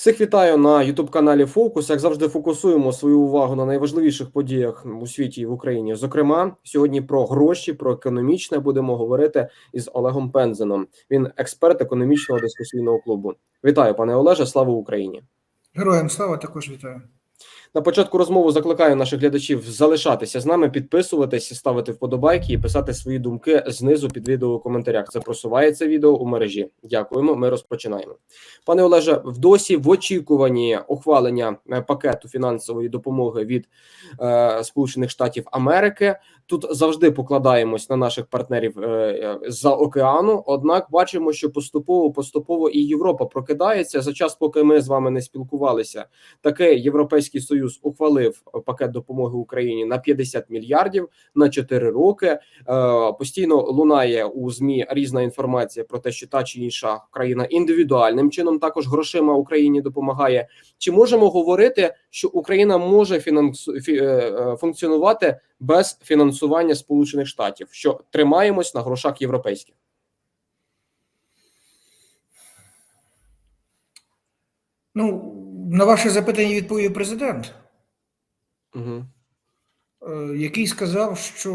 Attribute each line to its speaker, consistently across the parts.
Speaker 1: Всіх вітаю на youtube каналі Фокус. Як завжди, фокусуємо свою увагу на найважливіших подіях у світі і в Україні. Зокрема, сьогодні про гроші, про економічне будемо говорити із Олегом Пензеном. Він експерт економічного дискусійного клубу. Вітаю, пане Олеже. Слава Україні!
Speaker 2: Героям слава також вітаю.
Speaker 1: На початку розмови закликаю наших глядачів залишатися з нами, підписуватись, ставити вподобайки і писати свої думки знизу під відео у коментарях. Це просувається відео у мережі. Дякуємо. Ми розпочинаємо. Пане Олеже, в досі в очікуванні ухвалення е, пакету фінансової допомоги від е, Сполучених Штатів Америки. Тут завжди покладаємось на наших партнерів е, е, за океану. Однак бачимо, що поступово поступово і Європа прокидається за час, поки ми з вами не спілкувалися. Таке європейський союз ухвалив пакет допомоги Україні на 50 мільярдів на 4 роки. Е, Постійно лунає у змі різна інформація про те, що та чи інша країна індивідуальним чином також грошима Україні допомагає. Чи можемо говорити, що Україна може фінансу фі- е, е, функціонувати без фінансування Сполучених Штатів? Що тримаємось на грошах європейських?
Speaker 2: Ну, на ваше запитання відповів президент,
Speaker 1: Угу.
Speaker 2: який сказав, що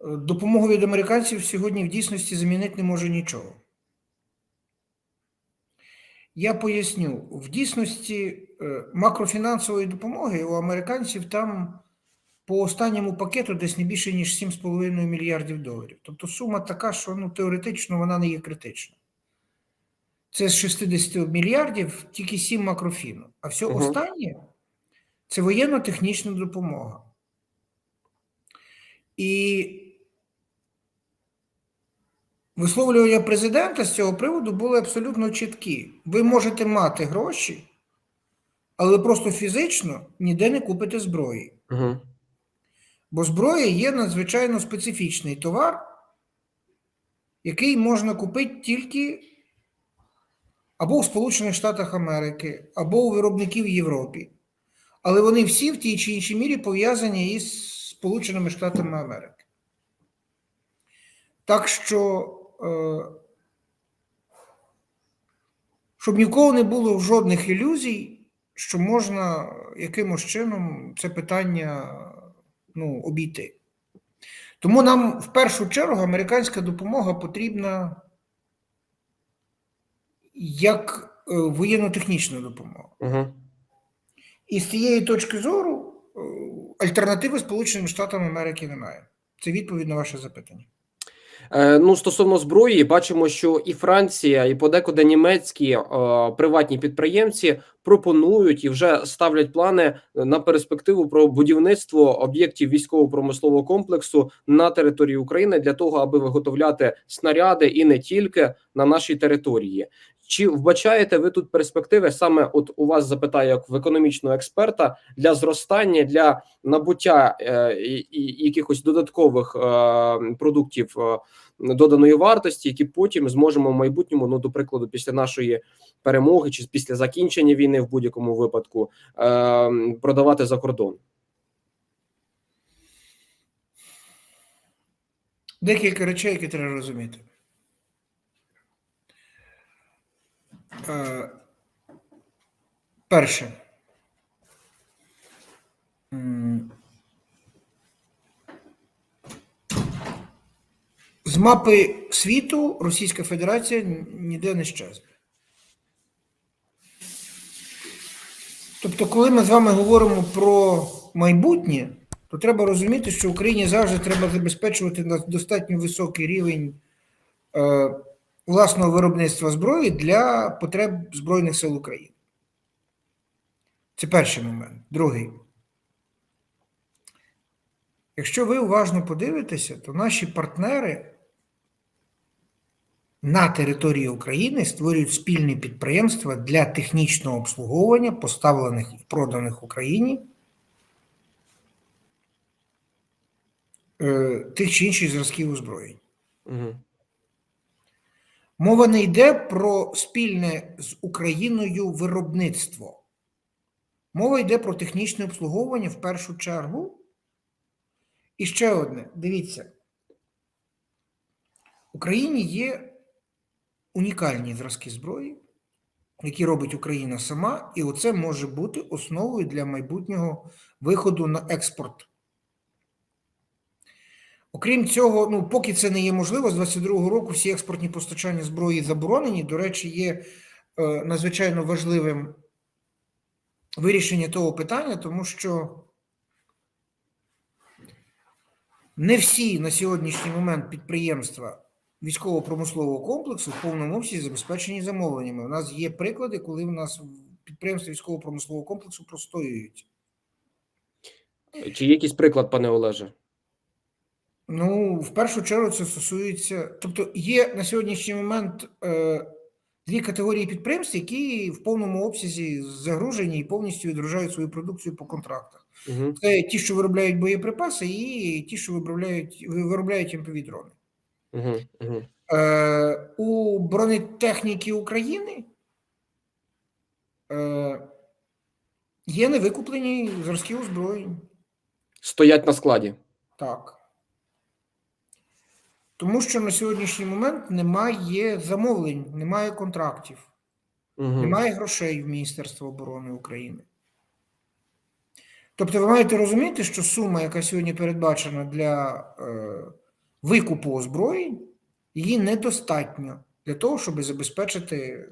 Speaker 2: е, допомогу від американців сьогодні в дійсності замінити не може нічого. Я поясню, в дійсності е, макрофінансової допомоги у американців там по останньому пакету десь не більше, ніж 7,5 мільярдів доларів. Тобто сума така, що ну, теоретично вона не є критична. Це з 60 мільярдів тільки 7 макрофіну. А все
Speaker 1: Мгм.
Speaker 2: останнє це воєнно-технічна допомога. І висловлювання президента з цього приводу були абсолютно чіткі. Ви можете мати гроші, але просто фізично ніде не купите зброї.
Speaker 1: Угу.
Speaker 2: Бо зброя є надзвичайно специфічний товар, який можна купити тільки або у Сполучених Штатах Америки, або у виробників в Європі. Але вони всі в тій чи іншій мірі пов'язані із Сполученими Штатами Америки. Так що, е, щоб ніколи не було жодних ілюзій, що можна якимось чином це питання ну, обійти. Тому нам в першу чергу американська допомога потрібна як е, воєнно-технічна допомога.
Speaker 1: Угу.
Speaker 2: І з цієї точки зору е, альтернативи Сполученим Штатам Америки немає. Це відповідь на ваше запитання.
Speaker 1: Е, Ну, стосовно зброї, бачимо, що і Франція, і подекуди німецькі е, приватні підприємці пропонують і вже ставлять плани на перспективу про будівництво об'єктів військово-промислового комплексу на території України для того, аби виготовляти снаряди і не тільки на нашій території. Чи вбачаєте ви тут перспективи саме от у вас запитаю як в економічного експерта для зростання для набуття е, і, і якихось додаткових е, продуктів е, доданої вартості, які потім зможемо в майбутньому, ну до прикладу, після нашої перемоги чи після закінчення війни в будь-якому випадку е, продавати за кордон?
Speaker 2: Декілька речей, які треба розуміти. Е, Перше. З мапи світу Російська Федерація ніде не щезне. Тобто, коли ми з вами говоримо про майбутнє, то треба розуміти, що Україні завжди треба забезпечувати достатньо високий рівень е, власного виробництва зброї для потреб Збройних сил України. Це перший момент. Другий. Якщо ви уважно подивитеся, то наші партнери на території України створюють спільні підприємства для технічного обслуговування поставлених і проданих Україні е, тих чи інших зразків озброєнь.
Speaker 1: Угу.
Speaker 2: Мова не йде про спільне з Україною виробництво. Мова йде про технічне обслуговування в першу чергу. І ще одне: дивіться, в Україні є унікальні зразки зброї, які робить Україна сама, і оце може бути основою для майбутнього виходу на експорт. Окрім цього, ну поки це не є можливо, з 22-го року всі експортні постачання зброї заборонені. До речі, є е, надзвичайно важливим вирішення того питання, тому що не всі на сьогоднішній момент підприємства військово-промислового комплексу в повному обсязі забезпечені замовленнями. У нас є приклади, коли в нас підприємства військово-промислового комплексу простоюють.
Speaker 1: Чи є якийсь приклад, пане Олеже?
Speaker 2: Ну, в першу чергу це стосується. Тобто, є на сьогоднішній момент е, дві категорії підприємств, які в повному обсязі загружені і повністю відгружають свою продукцію по контрактах.
Speaker 1: Угу.
Speaker 2: Це ті, що виробляють боєприпаси, і ті, що виробляють, виробляють МПВ дрони.
Speaker 1: Угу. Угу.
Speaker 2: Е, у бронетехніки України е, є невикуплені зразки озброєнь.
Speaker 1: Стоять на складі.
Speaker 2: Так. Тому що на сьогоднішній момент немає замовлень, немає контрактів,
Speaker 1: Угу.
Speaker 2: немає грошей в Міністерства оборони України. Тобто, ви маєте розуміти, що сума, яка сьогодні передбачена для е, викупу озброєнь, її недостатньо для того, щоб забезпечити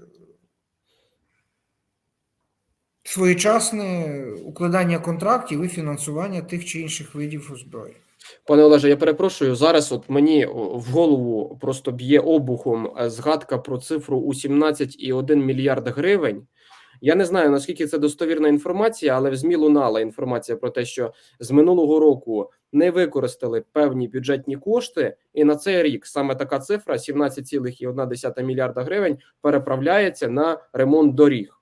Speaker 2: своєчасне укладання контрактів і фінансування тих чи інших видів озброєнь.
Speaker 1: Пане Олеже, я перепрошую. Зараз от мені в голову просто б'є обухом е, згадка про цифру у 17,1 мільярд гривень. Я не знаю наскільки це достовірна інформація, але в ЗМІ лунала інформація про те, що з минулого року не використали певні бюджетні кошти, і на цей рік саме така цифра 17,1 мільярда гривень переправляється на ремонт доріг.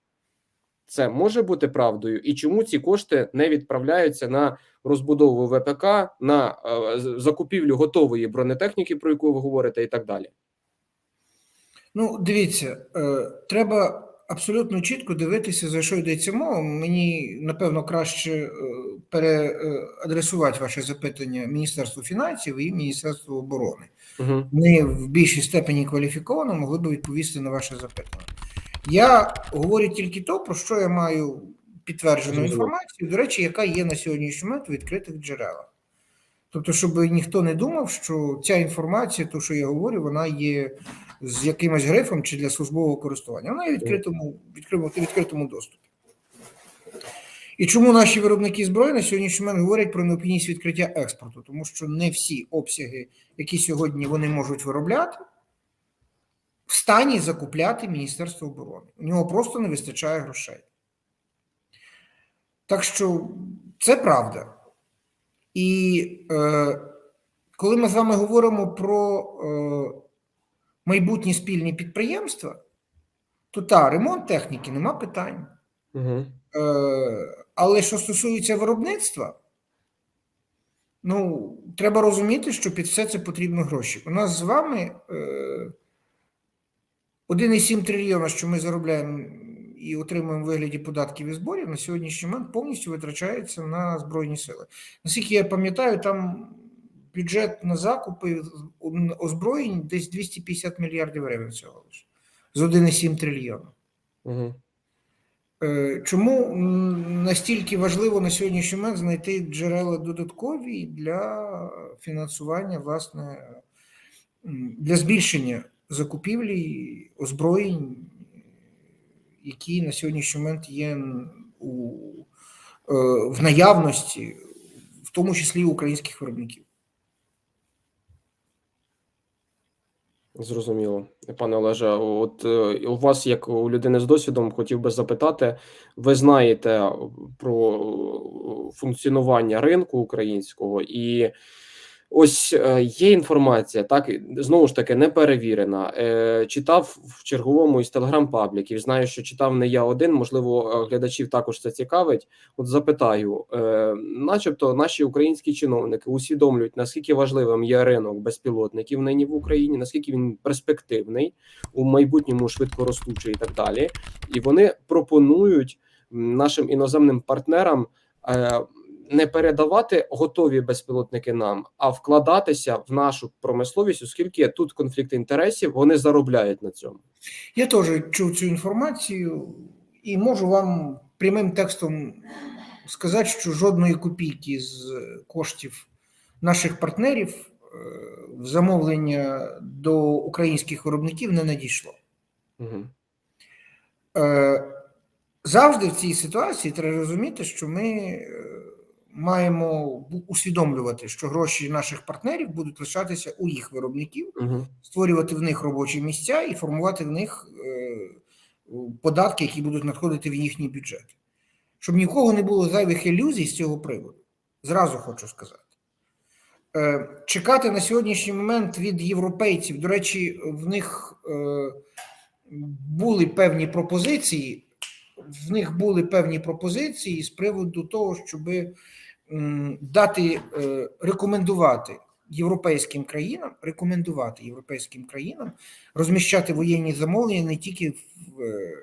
Speaker 1: Це може бути правдою, і чому ці кошти не відправляються на розбудову ВПК, на е, закупівлю готової бронетехніки, про яку ви говорите, і так далі.
Speaker 2: Ну, дивіться, е, треба абсолютно чітко дивитися, за що йдеться мова. Мені, напевно, краще е, переадресувати ваше запитання Міністерству фінансів і Міністерству оборони.
Speaker 1: Угу.
Speaker 2: Вони в більшій степені кваліфіковано могли б відповісти на ваше запитання. Я говорю тільки то, про що я маю підтверджену інформацію, до речі, яка є на сьогоднішній момент у відкритих джерелах. Тобто, щоб ніхто не думав, що ця інформація, то, що я говорю, вона є з якимось грифом чи для службового користування. Вона є в відкритому, відкритому, відкритому доступі. І чому наші виробники зброї на сьогоднішній момент говорять про необхідність відкриття експорту? Тому що не всі обсяги, які сьогодні вони можуть виробляти, в стані закупляти Міністерство оборони. У нього просто не вистачає грошей. Так що це правда. І е, коли ми з вами говоримо про е, майбутні спільні підприємства, то та ремонт техніки нема питань.
Speaker 1: Угу.
Speaker 2: Е, але що стосується виробництва, ну, треба розуміти, що під все це потрібно гроші. У нас з вами е, 1,7 трильйона, що ми заробляємо і отримуємо в вигляді податків і зборів, на сьогоднішній момент повністю витрачається на Збройні сили. Наскільки я пам'ятаю, там бюджет на закупи озброєнь десь 250 мільярдів гривень всього лише з 1,7 трильйона.
Speaker 1: Угу.
Speaker 2: Чому настільки важливо на сьогоднішній момент знайти джерела додаткові для фінансування, власне, для збільшення закупівлі озброєнь, які на сьогоднішній момент є у, е, в наявності, в тому числі українських виробників?
Speaker 1: Зрозуміло, пане Олеже. От е, у вас, як у людини з досвідом, хотів би запитати, ви знаєте про е, функціонування ринку українського, і ось е, є інформація, так знову ж таки не перевірена. Е, Читав в черговому із телеграм-пабліків. Знаю, що читав не я один. Можливо, е, глядачів також це цікавить. От запитаю, начебто, наші українські чиновники усвідомлюють, наскільки важливим є ринок безпілотників нині в Україні, наскільки він перспективний у майбутньому швидкоростучий і так далі. І вони пропонують нашим іноземним партнерам не передавати готові безпілотники нам, а вкладатися в нашу промисловість, оскільки тут конфлікт інтересів, вони заробляють на цьому.
Speaker 2: Я теж чув цю інформацію і можу вам прямим текстом сказати, що жодної копійки з коштів наших партнерів е, в замовлення до українських виробників не надійшло.
Speaker 1: Угу.
Speaker 2: Завжди в цій ситуації треба розуміти, що ми е, маємо усвідомлювати, що гроші наших партнерів будуть лишатися у їх виробників,
Speaker 1: Угу.
Speaker 2: створювати в них робочі місця і формувати в них е, податки, які будуть надходити в їхній бюджет. Щоб ні в кого не було зайвих ілюзій з цього приводу. Зразу хочу сказати. Е, Чекати на сьогоднішній момент від європейців, до речі, в них е, були певні пропозиції. В них були певні пропозиції з приводу того, щоб дати е, рекомендувати європейським країнам, рекомендувати європейським країнам розміщати воєнні замовлення не тільки в, е,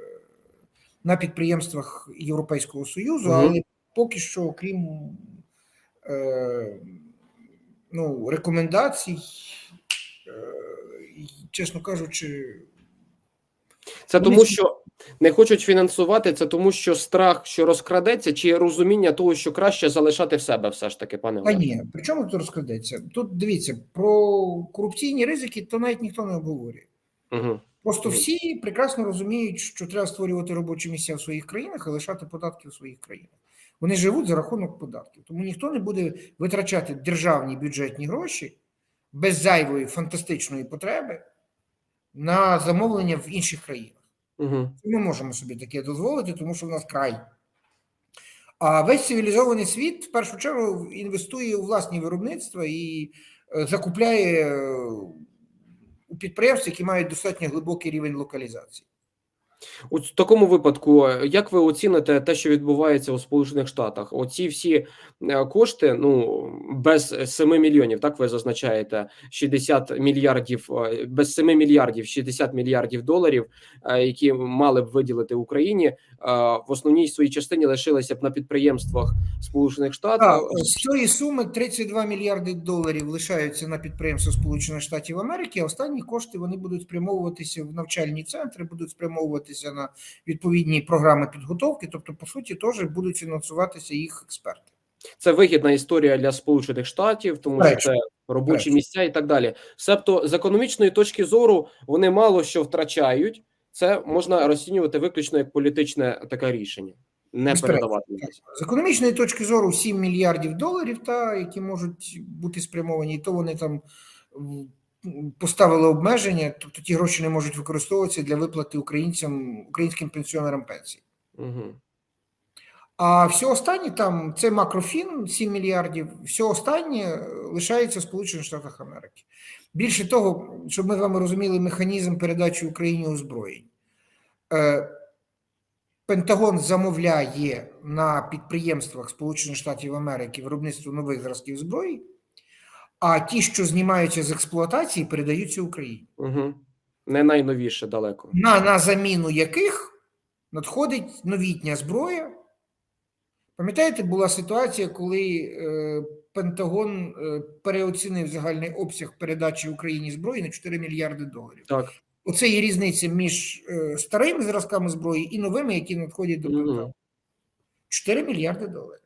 Speaker 2: на підприємствах Європейського Союзу,
Speaker 1: Мгм.
Speaker 2: але поки що, окрім е, ну, рекомендацій, е, чесно кажучи,
Speaker 1: Це тому, що не хочуть фінансувати, це тому, що страх, що розкрадеться, чи розуміння того, що краще залишати в себе, все ж таки, пане
Speaker 2: А ні, при чому тут розкрадеться? Тут дивіться, про корупційні ризики то навіть ніхто не обговорює.
Speaker 1: Угу.
Speaker 2: Просто всі прекрасно розуміють, що треба створювати робочі місця в своїх країнах і лишати податки в своїх країнах. Вони живуть за рахунок податків. Тому ніхто не буде витрачати державні бюджетні гроші без зайвої фантастичної потреби на замовлення в інших країнах.
Speaker 1: Угу.
Speaker 2: Ми можемо собі таке дозволити, тому що в нас край. А весь цивілізований світ в першу чергу інвестує у власні виробництва і е, закупляє е, у підприємств, які мають достатньо глибокий рівень локалізації.
Speaker 1: У такому випадку, е, як ви оціните те, що відбувається у Сполучених Штатах? Оці всі е, кошти, ну без 7 мільйонів, так ви зазначаєте, 60 мільярдів, е, без 7 мільярдів, 60 мільярдів доларів, які мали б виділити Україні, в основній своїй частині лишилися б на підприємствах Сполучених Штатів.
Speaker 2: Так, з цієї суми 32 мільярди доларів лишаються на підприємства Сполучених Штатів Америки. а Останні кошти вони будуть спрямовуватися в навчальні центри, будуть спрямовуватися на відповідні програми підготовки. Тобто, по суті, теж будуть фінансуватися їх експерти.
Speaker 1: Це вигідна історія для Сполучених Штатів, тому що це робочі
Speaker 2: Безперечно.
Speaker 1: місця і так далі. Себто, з економічної точки зору, вони мало що втрачають. Це можна розцінювати виключно як політичне таке рішення, не передавати.
Speaker 2: З економічної точки зору 7 мільярдів доларів, та які можуть бути спрямовані, і то вони там поставили обмеження, тобто ті гроші не можуть використовуватися для виплати українцям, українським пенсіонерам пенсій.
Speaker 1: Угу.
Speaker 2: А все останнє там це макрофін 7 мільярдів. Все останнє лишається в Сполучених Штатах Америки. Більше того, щоб ми з вами розуміли механізм передачі Україні озброєнь. Е, Пентагон замовляє на підприємствах Сполучених Штатів Америки виробництво нових зразків зброї, а ті, що знімаються з експлуатації, передаються Україні.
Speaker 1: Угу. Не найновіше далеко.
Speaker 2: на, на заміну яких надходить новітня зброя. Пам'ятаєте, була ситуація, коли е, Пентагон е, переоцінив загальний обсяг передачі Україні зброї на 4 мільярди доларів.
Speaker 1: Так.
Speaker 2: Оце є різниця між е, старими зразками зброї і новими, які надходять до. Пентагону. 4 мільярди доларів.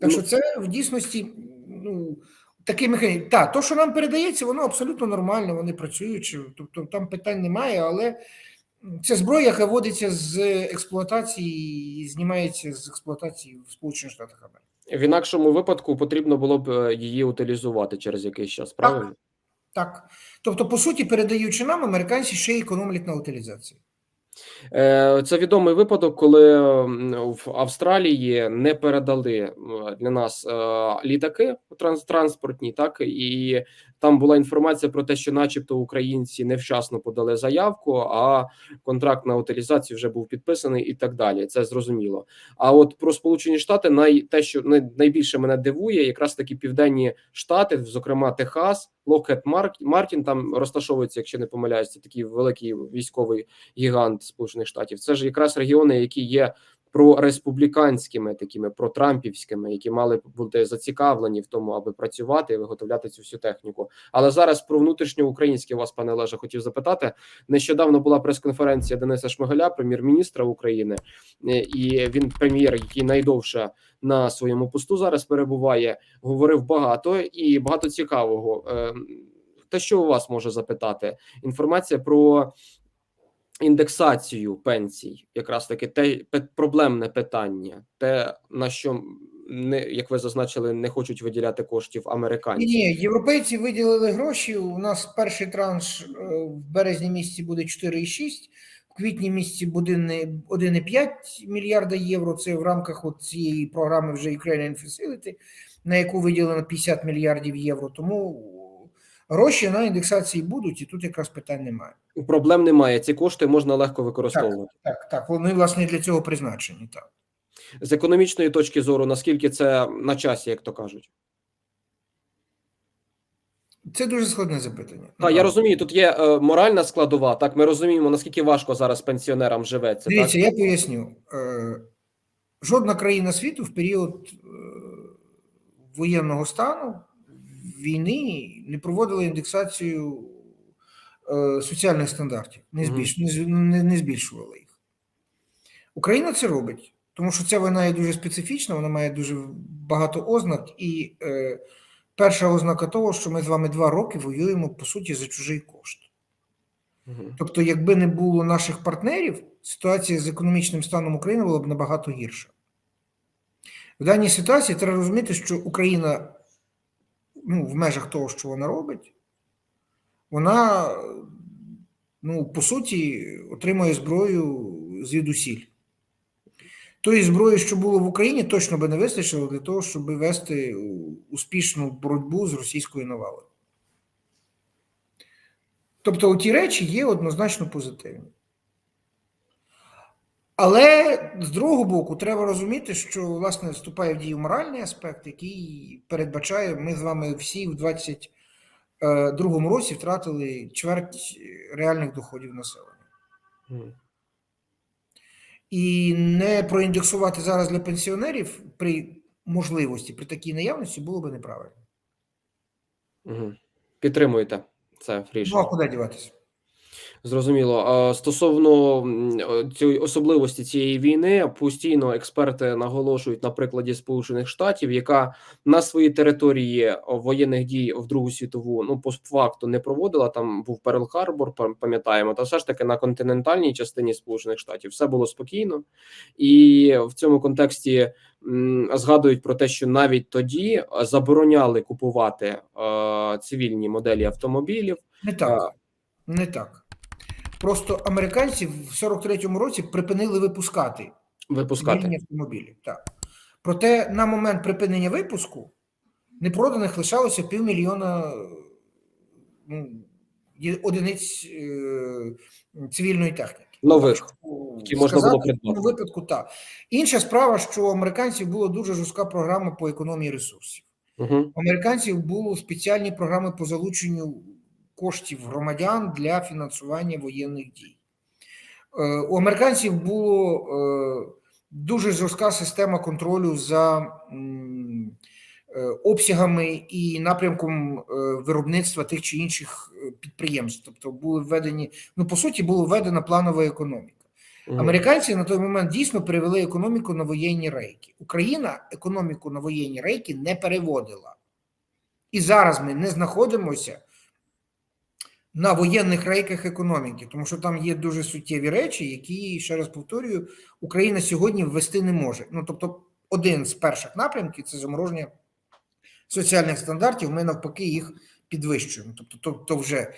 Speaker 2: Так
Speaker 1: Ну,
Speaker 2: що це в дійсності ну, такий механізм. Так, то, що нам передається, воно абсолютно нормально, вони працюють, тобто там питань немає, але це зброя, яка вводиться з експлуатації і знімається з експлуатації в Сполучених Штатах Америки.
Speaker 1: В інакшому випадку потрібно було б е, її утилізувати через якийсь час, правильно?
Speaker 2: Так. Тобто, по суті, передаючи нам, американці ще й економлять на утилізації.
Speaker 1: Е, Це відомий випадок, коли в Австралії не передали для нас е, літаки транс- транспортні, так і там була інформація про те, що, начебто, українці невчасно подали заявку, а контракт на утилізацію вже був підписаний, і так далі. Це зрозуміло. А от про Сполучені Штати най те, що най- найбільше мене дивує, якраз таки південні штати, зокрема Техас, Локхед Мартін там розташовується, якщо не помиляюсь, такий великий військовий гігант Сполучених Штатів. Це ж якраз регіони, які є прореспубліканськими, такими протрампівськими, які мали бути зацікавлені в тому, аби працювати і виготовляти цю всю техніку. Але зараз про внутрішньоукраїнське вас, пане Олеже, хотів запитати. Нещодавно була прес-конференція Дениса Шмигаля, прем'єр-міністра України, і він прем'єр, який найдовше на своєму посту зараз перебуває, говорив багато і багато цікавого. Е, Те, що у вас може запитати, інформація про індексацію пенсій, якраз таки те проблемне питання, те на що не як ви зазначили, не хочуть виділяти коштів американці.
Speaker 2: ні, європейці виділили гроші. У нас перший транш е, в березні місяці буде 4,6, в квітні місяці буде не 1,5 мільярда євро. Це в рамках от цієї програми вже Ukrainian Facility, на яку виділено 50 мільярдів євро. Тому гроші на індексації будуть, і тут якраз питань немає.
Speaker 1: Проблем немає. Ці кошти можна легко використовувати.
Speaker 2: Так, так, вони власне для цього призначені. Так.
Speaker 1: З економічної точки зору, наскільки це на часі, як то кажуть.
Speaker 2: Це дуже складне запитання.
Speaker 1: Так, я розумію, тут є е, моральна складова. Так, ми розуміємо, наскільки важко зараз пенсіонерам живеться.
Speaker 2: Дивіться,
Speaker 1: так?
Speaker 2: я поясню. Е, Жодна країна світу в період е, воєнного стану війни не проводила індексацію е, соціальних стандартів, не, збільш, не, не, не збільшувала їх. Україна це робить, тому що ця війна є дуже специфічна, вона має дуже багато ознак, і е, перша ознака того, що ми з вами два роки воюємо по суті за чужий кошт. Тобто, якби не було наших партнерів, ситуація з економічним станом України була б набагато гірша. В даній ситуації треба розуміти, що Україна ну, в межах того, що вона робить, вона, ну, по суті, отримує зброю звідусіль. Тої зброї, що було в Україні, точно би не вистачило для того, щоб вести успішну боротьбу з російською навалою. Тобто, ті речі є однозначно позитивні. Але з другого боку, треба розуміти, що власне вступає в дію моральний аспект, який передбачає, ми з вами всі в 2022 році втратили чверть реальних доходів населення. І не проіндексувати зараз для пенсіонерів при можливості, при такій наявності було би неправильно.
Speaker 1: Мгм. Підтримуєте це
Speaker 2: Ну, а куди діватися?
Speaker 1: Зрозуміло. Стосовно м, цієї особливості цієї війни, постійно експерти наголошують на прикладі Сполучених Штатів, яка на своїй території воєнних дій в Другу світову ну по факту не проводила. Там був Перл Харбор, пам'ятаємо, та все ж таки на континентальній частині Сполучених Штатів все було спокійно, і в цьому контексті згадують про те, що навіть тоді е, забороняли купувати е, цивільні моделі автомобілів.
Speaker 2: Не так. Не так. Просто американці в 43-му році припинили випускати
Speaker 1: Випускати.
Speaker 2: автомобілі. Так. Проте на момент припинення випуску непроданих лишалося півмільйона ну, одиниць е, цивільної техніки.
Speaker 1: Нових, які можна було придбати.
Speaker 2: випадку так. Інша справа, що у американців була дуже жорстка програма по економії ресурсів.
Speaker 1: Угу.
Speaker 2: У американців були спеціальні програми по залученню коштів громадян для фінансування воєнних дій. Е, У американців було е, дуже жорстка система контролю за е, обсягами і напрямком виробництва тих чи інших підприємств. Тобто були введені, ну по суті, була введена планова економіка. Американці на той момент дійсно перевели економіку на воєнні рейки. Україна економіку на воєнні рейки не переводила. І зараз ми не знаходимося на воєнних рейках економіки, тому що там є дуже суттєві речі, які, ще раз повторюю, Україна сьогодні ввести не може. Ну тобто, один з перших напрямків це замороження соціальних стандартів. Ми навпаки їх підвищуємо. Тобто, то, вже е,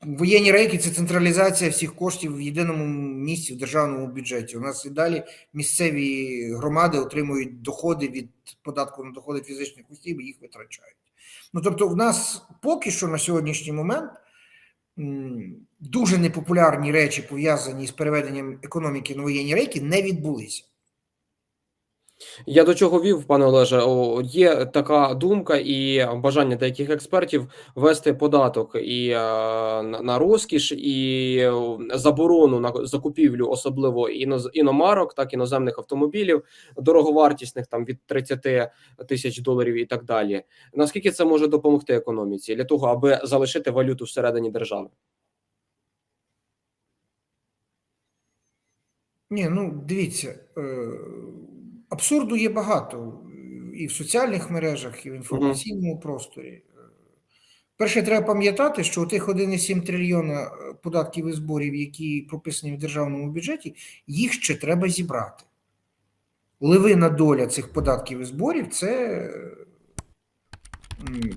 Speaker 2: воєнні рейки це централізація всіх коштів в єдиному місці в державному бюджеті. У нас і далі місцеві громади отримують доходи від податку на доходи фізичних осіб і їх витрачають. Ну тобто, в нас поки що на сьогоднішній момент дуже непопулярні речі, пов'язані з переведенням економіки на воєнні рейки, не відбулися.
Speaker 1: Я до чого вів, пане Олеже, О, є така думка і бажання деяких експертів ввести податок і е, на на розкіш, і е, заборону на закупівлю, особливо іноз, іномарок, так іноземних автомобілів, дороговартісних там від 30 тисяч доларів і так далі. Наскільки це може допомогти економіці для того, аби залишити валюту всередині держави?
Speaker 2: Ні, ну дивіться, е, абсурду є багато і в соціальних мережах, і в інформаційному просторі. Перше, треба пам'ятати, що у тих 1,7 трильйона е, податків і зборів, які прописані в державному бюджеті, їх ще треба зібрати. Левина доля цих податків і зборів це е,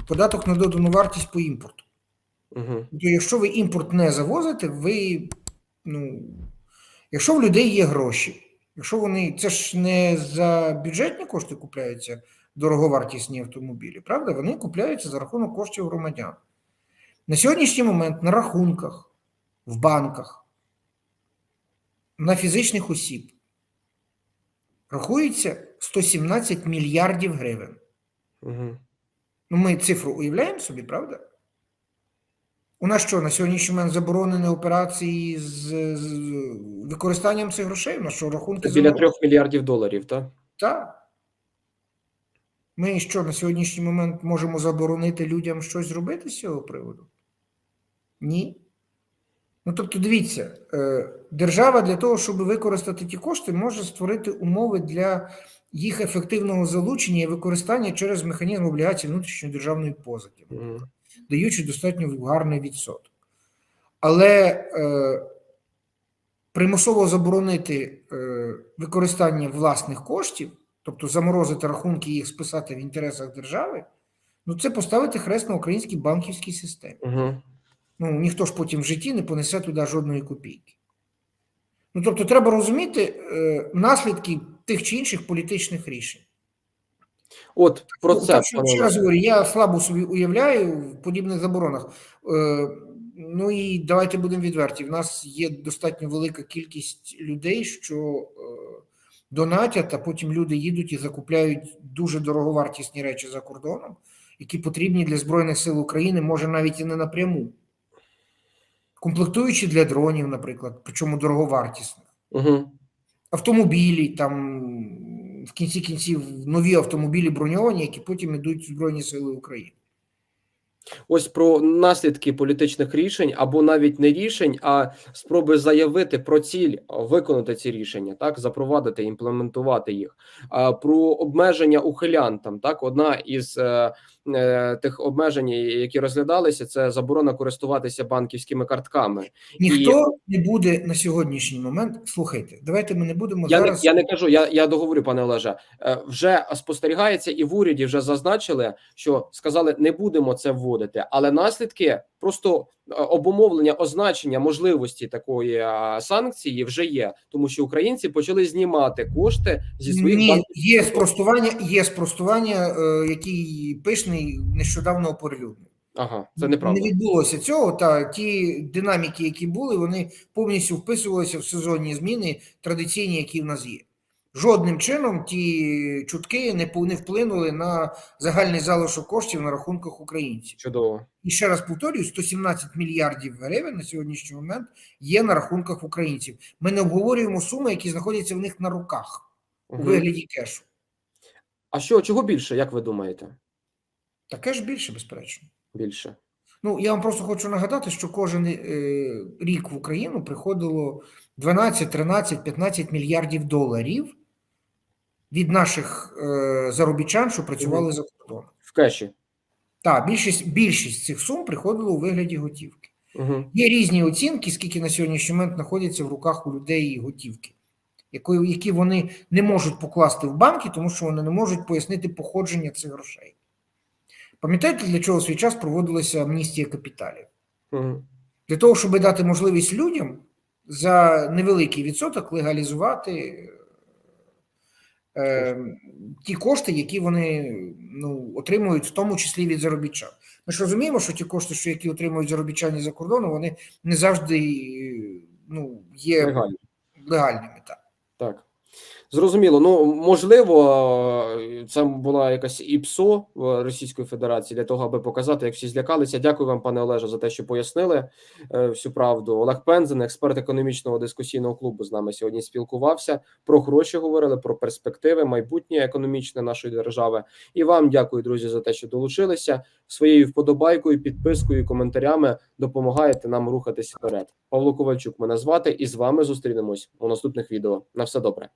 Speaker 2: податок на додану вартість по імпорту.
Speaker 1: Угу.
Speaker 2: Якщо ви імпорт не завозите, ви, ну, якщо в людей є гроші, якщо вони, це ж не за бюджетні кошти купляються дороговартісні автомобілі, правда? Вони купляються за рахунок коштів громадян. На сьогоднішній момент на рахунках, в банках, на фізичних осіб рахується 117 мільярдів гривень.
Speaker 1: Угу.
Speaker 2: Ну, ми цифру уявляємо собі, правда? У нас що, на сьогоднішній момент заборонені операції з, з використанням цих грошей? У нас що, рахунки
Speaker 1: Біля
Speaker 2: заморожені?
Speaker 1: трьох мільярдів доларів, так?
Speaker 2: Так. Ми що, на сьогоднішній момент можемо заборонити людям щось зробити з цього приводу? Ні. Ну, тобто, дивіться, е, держава для того, щоб використати ті кошти, може створити умови для їх ефективного залучення і використання через механізм облігацій внутрішньої державної позики. Даючи достатньо гарний відсоток. Але е, примусово заборонити е, використання власних коштів, тобто заморозити рахунки і їх списати в інтересах держави, ну це поставити хрест на українській банківській системі.
Speaker 1: Угу.
Speaker 2: Ну ніхто ж потім в житті не понесе туди жодної копійки. Ну тобто, треба розуміти е, наслідки тих чи інших політичних рішень.
Speaker 1: От про
Speaker 2: Ну,
Speaker 1: це
Speaker 2: так, що, ще раз говорю, я слабо собі уявляю в подібних заборонах. Е, ну і давайте будемо відверті. В нас є достатньо велика кількість людей, що е, донатять, а потім люди їдуть і закупляють дуже дороговартісні речі за кордоном, які потрібні для Збройних сил України, може навіть і не напряму. Комплектуючі для дронів, наприклад, причому дороговартісних
Speaker 1: Угу.
Speaker 2: автомобілі, там в кінці кінців нові автомобілі броньовані, які потім ідуть в Збройні Сили України.
Speaker 1: Ось про наслідки політичних рішень або навіть не рішень, а спроби заявити про ціль виконати ці рішення, так запровадити, імплементувати їх. А про обмеження ухилян там так одна із е, е, тих обмежень, які розглядалися, це заборона користуватися банківськими картками.
Speaker 2: Ніхто не буде на сьогоднішній момент. Слухайте, давайте ми не будемо
Speaker 1: Я не я не кажу, я, я договорю, пане Олеже. Е, Вже спостерігається, і в уряді вже зазначили, що сказали, не будемо це вводити, але наслідки просто е, обумовлення означення можливості такої санкції вже є, тому що українці почали знімати кошти зі своїх
Speaker 2: Ні,
Speaker 1: банків.
Speaker 2: є спростування, є спростування, е, який пишний нещодавно оприлюднив.
Speaker 1: Ага, це неправда.
Speaker 2: Не відбулося цього. Та ті динаміки, які були, вони повністю вписувалися в сезонні зміни традиційні, які в нас є. Жодним чином ті чутки не не вплинули на загальний залишок коштів на рахунках українців.
Speaker 1: Чудово.
Speaker 2: І ще раз повторюю: 117 мільярдів гривень на сьогоднішній момент є на рахунках українців. Ми не обговорюємо суми, які знаходяться в них на руках у вигляді кешу.
Speaker 1: А що чого більше, як ви думаєте?
Speaker 2: Таке ж більше, безперечно.
Speaker 1: Більше
Speaker 2: Ну, я вам просто хочу нагадати, що кожен е, рік в Україну приходило 12, 13, 15 мільярдів доларів від наших е, заробітчан, що працювали за кордоном.
Speaker 1: в кеші.
Speaker 2: Так, більшість, більшість цих сум приходило у вигляді готівки.
Speaker 1: Угу.
Speaker 2: Є різні оцінки, скільки на сьогоднішній момент знаходяться в руках у людей готівки, якої, які вони не можуть покласти в банки, тому що вони не можуть пояснити походження цих грошей. Пам'ятаєте, для чого в свій час проводилася амністія капіталів?
Speaker 1: Угу.
Speaker 2: Для того, щоб дати можливість людям за невеликий відсоток легалізувати е, ті кошти, які вони ну, отримують, в тому числі від заробітчан. Ми ж розуміємо, що ті кошти, що які отримують заробітчані за кордону, вони не завжди ну, є
Speaker 1: легальними.
Speaker 2: легальними. Так.
Speaker 1: Так. Зрозуміло. Ну можливо, це була якась ІПСО Російської Федерації для того, аби показати, як всі злякалися. Дякую вам, пане Олеже, за те, що пояснили е, всю правду. Олег Пензен, експерт економічного дискусійного клубу, з нами сьогодні спілкувався. Про гроші говорили, про перспективи, майбутнє економічне нашої держави. І вам дякую, друзі, за те, що долучилися своєю вподобайкою, підпискою, коментарями. Допомагаєте нам рухатись вперед. Павло Ковальчук мене звати, і з вами зустрінемось у наступних відео. На все добре.